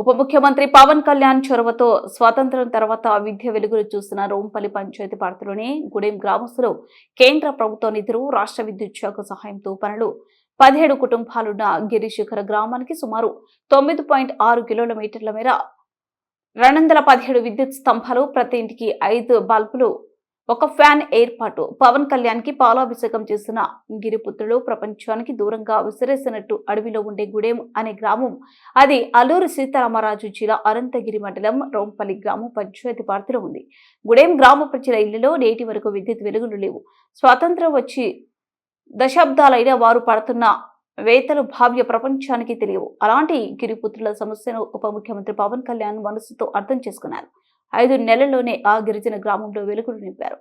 ఉప ముఖ్యమంత్రి పవన్ కళ్యాణ్ చొరవతో స్వాతంత్రం తర్వాత విద్య వెలుగులు చూస్తున్న రోంపల్లి పంచాయతీ పార్టీలోని గుడెం గ్రామస్తులు కేంద్ర ప్రభుత్వ నిధులు రాష్ట్ర విద్యుత్ శాఖ సహాయంతో పనులు. పదిహేడు కుటుంబాలున్న గిరిశిఖర గ్రామానికి సుమారు తొమ్మిది పాయింట్ ఆరు కిలోమీటర్ల మేర రెండు వందల పదిహేడు విద్యుత్ స్తంభాలు ప్రతి ఇంటికి ఐదు బల్బులు ఒక ఫ్యాన్ ఏర్పాటు. పవన్ కళ్యాణ్కి పాలాభిషేకం చేసిన గిరిపుత్రులు ప్రపంచానికి దూరంగా విసిరేసినట్టు అడవిలో ఉండే గుడెం అనే గ్రామం. అది అల్లూరు సీతారామరాజు జిల్లా అనంతగిరి మండలం రోంపల్లి గ్రామ పంచాయతీ పార్టీలో ఉంది. గుడెం గ్రామ ప్రజల ఇళ్ళలో నేటి వరకు విద్యుత్ వెలుగులు లేవు. స్వాతంత్రం వచ్చి దశాబ్దాలైన వారు పడుతున్న వేతలు భావ్య ప్రపంచానికి తెలియవు. అలాంటి గిరిపుత్రుల సమస్యను ఉప ముఖ్యమంత్రి పవన్ కళ్యాణ్ మనసుతో అర్థం చేసుకున్నారు. ఐదు నెలల్లోనే ఆ గిరిజన గ్రామంలో వెలుగులు నింపారు.